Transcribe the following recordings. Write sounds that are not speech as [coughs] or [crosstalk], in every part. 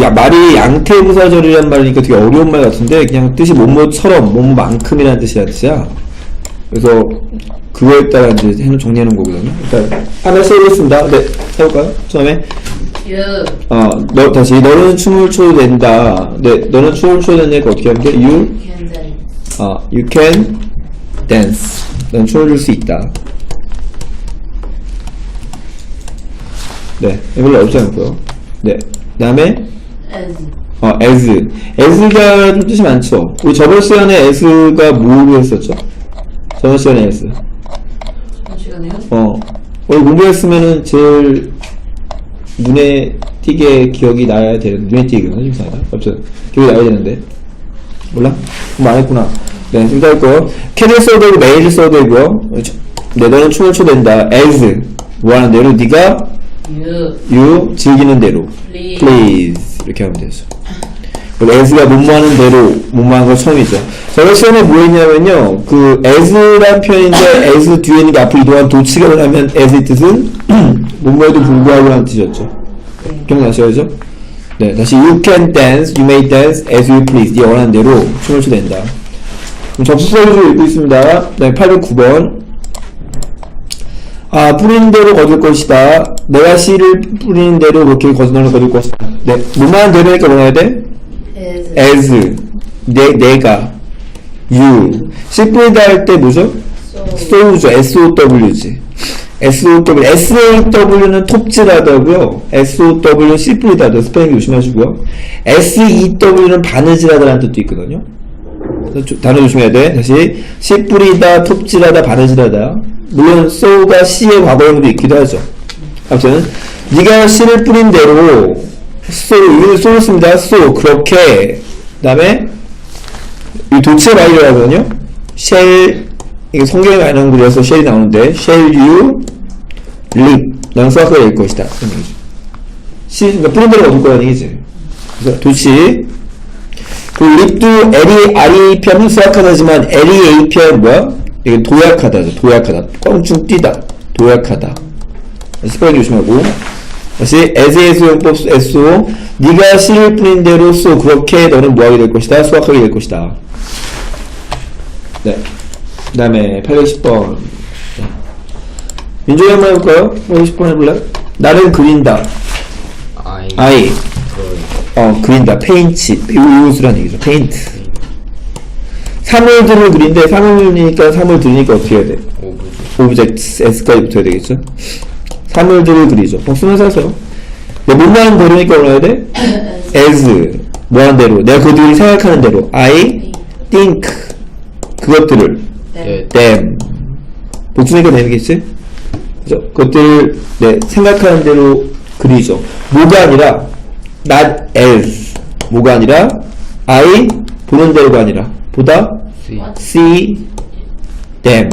이 말이 양태부사절이란 말이니까 되게 어려운 말 같은데 그냥 뜻이 뭐뭐처럼 뭐뭐만큼이라는 뜻이란 뜻이야. 그래서 그거에 따라 이제 해놓- 정리하는 거거든요. 일단 하나 써보겠습니다. 네, 해볼까요? 처음에 어, 너 다시 너는 춤을 춰도 된다. 네, 너는 춤을 춰도 된다니까 어떻게 하면 돼? You. 어, you can dance. 넌 춤을 출 수 있다. 네, 별로 어렵지 않고요. 네, 그 다음에 As 어, as. as가 좀 뜻이 많죠. 우리 저번 시간에 as가 뭐로 했었죠? 저번 시간에 as. 한 시간에요? 어, 오늘 공부했으면은 제일 눈에 띄게 기억이 나야 되는, 눈에 띄게, 좀 이상하다. 아무튼, 기억이 나야 되는데. 몰라? 공부 안 했구나. 네, 좀더 할거요 can을 써도 되고, may를 써도 되고요. 네, 너는 춤을 춰도 된다. as. 뭐 하는 대로, 네가 You you 즐기는 대로. please. please. 이렇게 하면 되죠. 그리고 as가 뭐뭐 하는 대로, 하는 거 처음이죠. 저번 시간에 뭐 했냐면요. 그 as란 표현인데, as 뒤에 있는 게 앞으로 이동한 도치가 하면 as의 뜻은 [clears throat] 뭐뭐에도 불구하고 라는 뜻이었죠. 네. 기억나셔야죠? 네, 다시 you can dance, you may dance as you please. 네 원하는 대로 춤을 춰도 된다. 그럼 접수서를 읽고 있습니다. 네, 809번. 아, 뿌리는 대로 거둘 것이다. 내가 씨를 뿌리는 대로 그렇게 거듭나는 거둘 것이다. 네, 뭐만 대로니까 뭐라 해야 돼? As as. 내, 내가. you. 씨 뿌리다 할 때 뭐죠? so SOW죠. SOW지. SOW. SAW는 톱질하다고요. SOW는 씨 뿌리다도 스페링 조심하시고요. SEW는 바느질하다라는 뜻도 있거든요. 단어 조심해야 돼. 다시 씨 뿌리다, 톱질하다, 바느질하다. 물론 so가 씨의 과거형도 있기도 하죠. 아무튼 네가 씨를 뿌린 대로 so 여기는 so를 씁니다. so 그렇게 그 다음에 이 도체 바이러거든요. shall 이게 성경에 많이 나오는 글이어서 shall이 나오는데 shall you 낼 것이다. 씨 그러니까 뿌린 대로 얻을 거라는 얘기지. 그래서 도치 그 reap도 L이 R이 표하면 수확하다지만 L이 A 표하면 뭐야? 이게 도약하다죠. 도약하다. 껑충 뛰다. 도약하다. 스펠링 조심하고 다시 as의 수용법 SO 네가 씨를 뿌린 대로 쏘 그렇게 너는 뭐하게 될 것이다 수확하게 될 것이다 네. 그 다음에 810번 민종이 한번 해볼까요? 810번 해볼래? 나를 그린다 drawing 어 그린다 페인트 이웃이라는 얘기죠 페인트 사물들을 그린데 사물이니까 사물 들으니까 어떻게 해야 돼? 오브젝트 S까지 붙어야 되겠죠? 사물들을 그리죠. 그럼 쓰면서 하세요. 내 못나는 대로니까 뭐라 해야 돼? [coughs] as. 뭐하는 대로. 내가 그들이 생각하는 대로. I think. 그것들을. them them. 복수니까 되겠지? 그죠? 그것들을, 네, 생각하는 대로 그리죠. 뭐가 아니라, not as. 뭐가 아니라, I 보는 대로가 아니라, 보다 see them.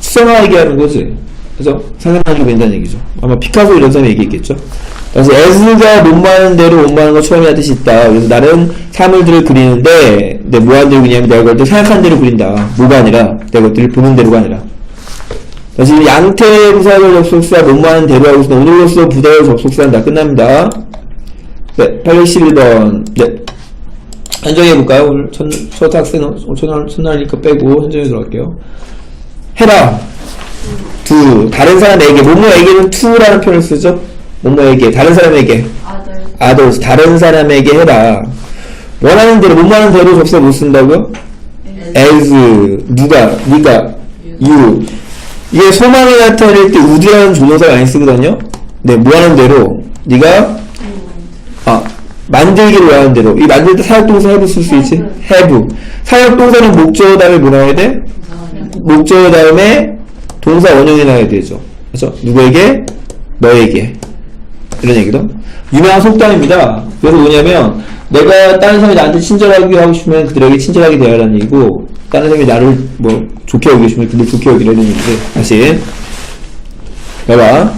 수성화하게 하는 거지. 그래서 상상하게 된다는 얘기죠. 아마 피카소 이런 사람이 얘기했겠죠. 그래서 as가 못 마는 대로 못 마는 거 처음이라 뜻이 있다. 그래서 나는 사물들을 그리는데 내 뭐하는 대로 그리냐면 내가 그걸 때 생각하는 대로 그린다. 뭐가 아니라 내가 것들을 보는 대로가 아니라. 지금 양태 부사절 접속사 못 마는 대로 하고 있으면 오늘로써 부사절 접속사는 다 끝납니다. 네, 811번. 네. 한정해볼까요? 오늘 첫, 첫 학생, 오늘 첫날, 첫날이니까 빼고 한정해 들어갈게요. 해라. 두. 다른 사람에게, 뭐뭐에게는 to라는 표현을 쓰죠? 뭐뭐에게, 다른 사람에게. others others, 다른 사람에게 해라. 원하는 대로, 못하는 대로 접속 못 쓴다고요? as, 누가, 니가, you. 이게 소망이 나타낼 때 would라는 조동사 많이 쓰거든요? 네, 뭐하는 대로, 니가 아, 만들기를 원하는 대로. 이 만들 때 사역동사 have 쓸 수 있지? have. 사역동사는 목적 다음에 뭐 나와야 돼? 목적 다음에 동사 원형이 나와야 되죠. 그래서 누구에게? 너에게. 이런 얘기도. 유명한 속담입니다. 그래서 뭐냐면, 내가 다른 사람이 나한테 친절하게 하고 싶으면 그들에게 친절하게 대하라는 얘기고, 다른 사람이 나를 뭐 좋게 여기고 싶으면 그들 좋게 여기라는 얘기인데, 다시. 봐봐.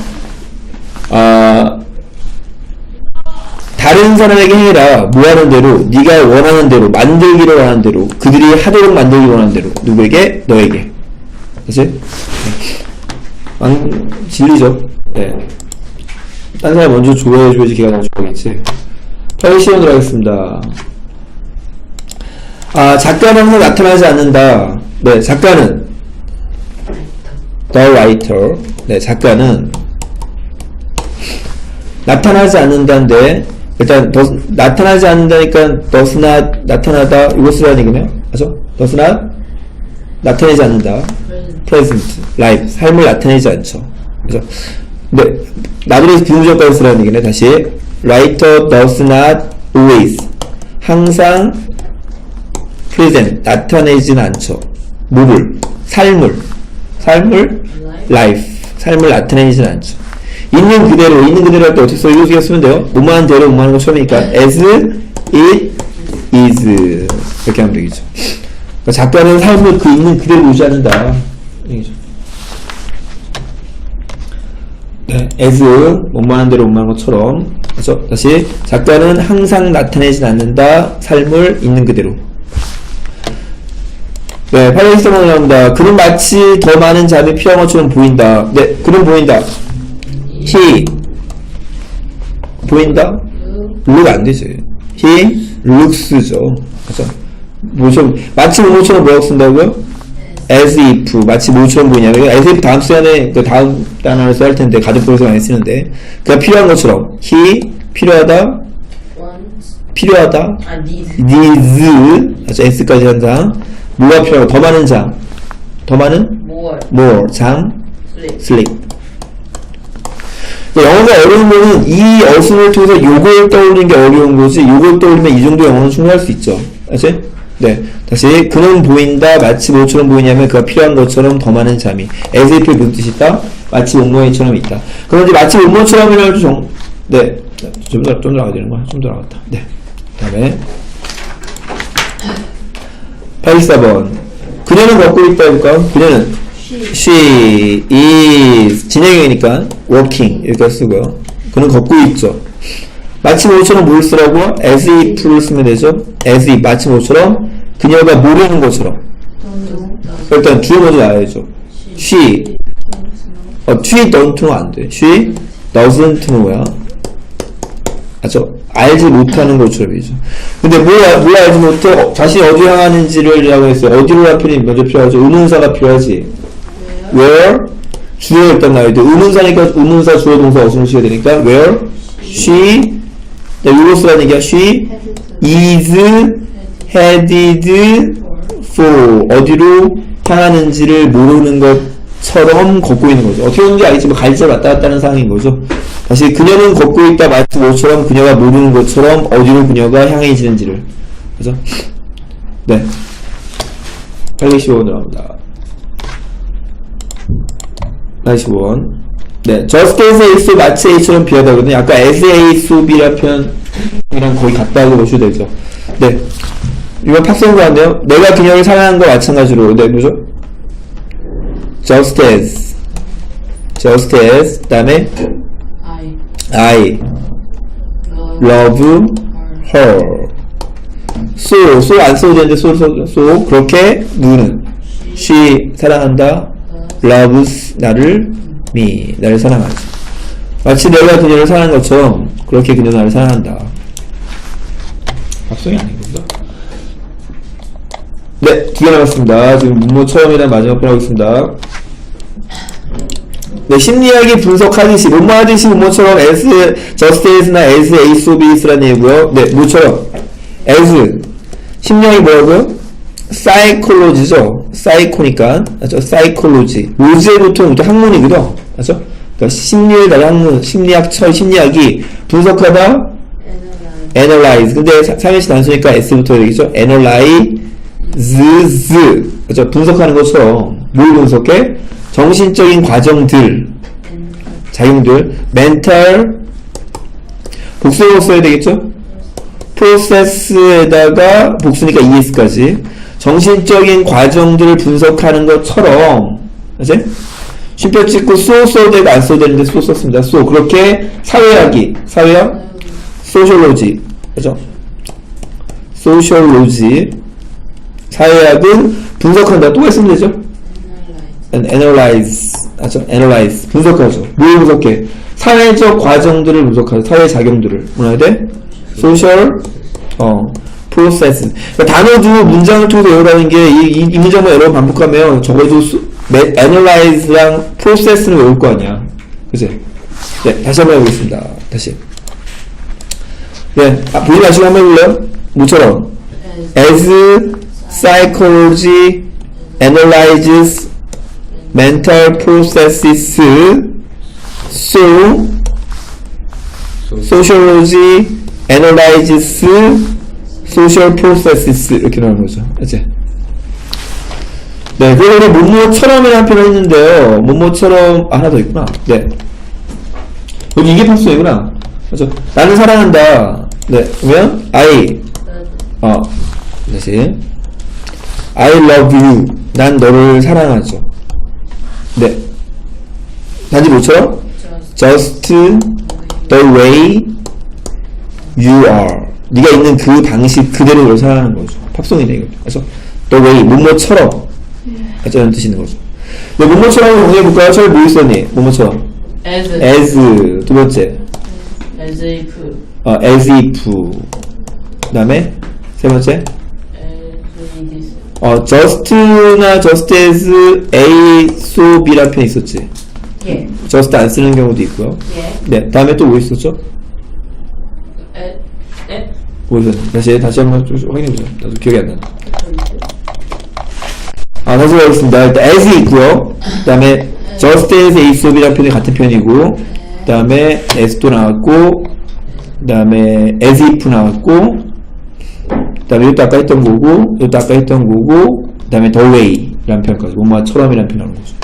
아, 다른 사람에게 해라 뭐하는 대로 네가 원하는 대로 만들기를 원하는 대로 그들이 하도록 만들기 원하는 대로 누구에게 너에게 그치? 왕 진리죠 네. 딴 사람 먼저 좋아해줘야지 걔가 더 좋아하겠지. 빨리 시험 들어가겠습니다. 아, 작가는 항상 나타나지 않는다. 네, 작가는 the writer. 네, 작가는 나타나지 않는다인데 일단 does- 나타나지 않는다니까 does not 나타나다 이거 쓰라는 얘기네요. 맞죠? does not 나타내지 않는다. present. life, 삶을 나타내지 않죠. 그죠? 네, 나들이 비문절까지 쓰라는 얘기네. 다시 writer does not always 항상 present 나타내진 않죠. 뭐를 삶을 삶을 life 삶을 나타내진 않죠. 있는 그대로 있는 그대로 할 때 어떻게 써? 이거 쓰면 돼요. 오만 대로 오만한 거 처음이니까 as it is 이렇게 하면 되겠죠. 그러니까 작가는 삶을 그 있는 그대로 유지하는다. 얘기죠. 네, as 원만한 대로 원만한 것처럼 그렇죠? 다시 작가는 항상 나타내진 않는다. 삶을 있는 그대로. 네, 800번 나옵니다. 그는 마치 더 많은 잠이 필요한 것처럼 보인다. 네, 그는 보인다. He 보인다? look 안 되지. he looks죠. 그죠? 뭐좀 마치 뭐처럼 뭐라고 쓴다고요? as if 마치 뭐처럼 보이냐? 이거 as if 다음 시간에 그 다음 단어를 써야 할 텐데 가족부에서 많이 쓰는데 그가 필요한 것처럼 he 필요하다. 필요하다 아, need. needs 아주 s까지 항상 뭐가 필요하고 더 많은 장, 더 많은 More. more 장 Sleep. sleep. 근데 영어가 어려운 거는 이 어순을 통해서 요걸 떠올리는 게 어려운 거지 요걸 떠올리면 이 정도 영어는 충분할 수 있죠. 알지? 네. 다시 그는 보인다 마치 뭐처럼 보이냐면 그가 필요한 것처럼 더 많은 잠이 as if 무슨 뜻이 있다? 마치 온모이처럼 있다. 그럼 이제 마치 온모처럼이라는 좀 네. 좀 더, 좀 들어가야 되는 거야. 좀 들어갔다. 네. 다음에 84번. 그녀는 걷고 있다 해볼까? 그녀는 she is 진행형이니까 working 이렇게 쓰고요. 그는 걷고 있죠. 마치 모처럼 뭘 쓰라고? as if를 쓰면 되죠. as if 마치 모처럼 그녀가 모르는 것처럼. 일단 주어 먼저 나와야죠. she 어, she don't know 안 돼. she doesn't know야. 아죠? 알지 못하는 것처럼이죠. 근데 뭘, 알- 뭘 알지 못해? 어, 자신이 어디 향하는지를 라고 했어요. 어디로 갈 필요는 먼저 필요하죠. 의문사가 필요하지. Where? 주어 일단 나와야 돼. 의문사니까 의문사 주어 동사 써야 되니까 where? she 자, 이거 쓰라는 얘기야. she is headed for 어디로 향하는지를 모르는 것처럼 걷고 있는 거죠. 어떻게 하는지 알겠지만 갈지 왔다 갔다 하는 상황인 거죠. 다시 그녀는 걷고 있다 마치 뭐처럼 그녀가 모르는 것처럼 어디로 그녀가 향해 지는지를 그죠? 네. 815원 들어갑니다. 85원. 네. just as a so 마치 a처럼 비하다거든요. 아까 as a so b란 표현이랑 거의 같다고 보셔도 되죠. 네. 이거 팝송가인데요. 내가 그녀를 사랑한 거 마찬가지로. 네, 뭐죠? just as. just as. 그 다음에 I. I Love. Her. so, so 안 써도 되는데 so, so, so. 그렇게 누구는 she 사랑한다. Loves 나를 me 나를 사랑하지. 마치 내가 그녀를 사랑한 것처럼 그렇게 그녀 나를 사랑한다. 합성이 아니군요. 네, 두개 남았습니다. 지금 문모 처음이랑 마지막 번 하고 있습니다. 네, 심리학이 분석하듯이, 뭐뭐 하듯이 뭐뭐처럼 as, just as나 as, a, so, be, is라는 얘기고요. 네, 뭐처럼 as, 심리학이 뭐라고요? 사이콜로지죠. 사이코니까. 맞죠? 사이콜로지. 또 학문이거든. 맞죠? 그러니까 심리에 대한 학문, 심리학, 철, 심리학이 분석하다, Analyze. 근데 사- 삼행시 단수니까 s부터 되겠죠? analyze, 그죠? 분석하는 것처럼 뭘 분석해? 정신적인 과정들. 작용들, mental, 복수로 써야 되겠죠? 프로세스에다가 복수니까 es까지 정신적인 과정들을 분석하는 것처럼 그치? 쉼표 찍고 쏘 써도 되고 안 써도 되는데 쏘 썼습니다. 쏘 그렇게 사회학이 사회학 소셜로지 그죠? 소셜로지 사회학은 분석한다 또 했으면 되죠? Analyze. and analyze 하죠? analyze 분석하죠 뭘 분석해? 사회적 과정들을 분석하죠. 사회 작용들을. 뭐라 해야 돼? social, 어, process. 그러니까 단어도 문장을 통해서 외우라는 게, 이, 이, 이 문장만 여러 번 반복하면 적어도 analyze랑 process는 외울 거 아니야. 그치? 네, 다시 한번 해보겠습니다. 다시. 네, 아, 보지 마시고 한번 해볼래요? as as psychology analyzes mental processes, so sociology analyzes social processes 이렇게 나오는 거죠. 이제 네, 그리고 우리 뭐뭐처럼이라는 표현을 했는데요. 뭐뭐처럼 아, 하나 더 있구나. 네, 여기 이게 팝송이구나. 그렇죠. 나는 사랑한다. 네, 그러면 I 어, 다시. I love you. 난 너를 사랑하죠. 네. 단지 just Just the way you are. 네가 있는 그 방식 그대로 너를 사랑하는 거죠. 팝송이네, 이거. 그래서 way, 뭐뭐처럼. 어쩌는 뜻이 있는 거죠. 네, 뭐뭐처럼 공개해볼까요? 처음에 뭐 있었니? 뭐뭐처럼. as as. 두 번째. as if 어, as if. 그 다음에 세 번째. as is 어, just나 just as a, so, b라는 표현이 있었지. 예 just 안 쓰는 경우도 있고요. 예 네, 다음에 또 뭐 있었죠? 에, 에, 뭐 있었지? 다시, 다시 한번 좀 확인해보자. 나도 기억이 안 나네. 아, 다시 가겠습니다. 일단 as이 있고요. 그 다음에 just as a, so, b라는 표현이 같은 표현이고, 그 다음에 as도 나왔고, 그 다음에 as if 나왔고, 그 다음에 이것도 아까 했던 거고, 이것도 아까 했던 거고, 그 다음에 the way 라는 표현까지, 뭐뭐처럼이라는 표현 나오는 거죠.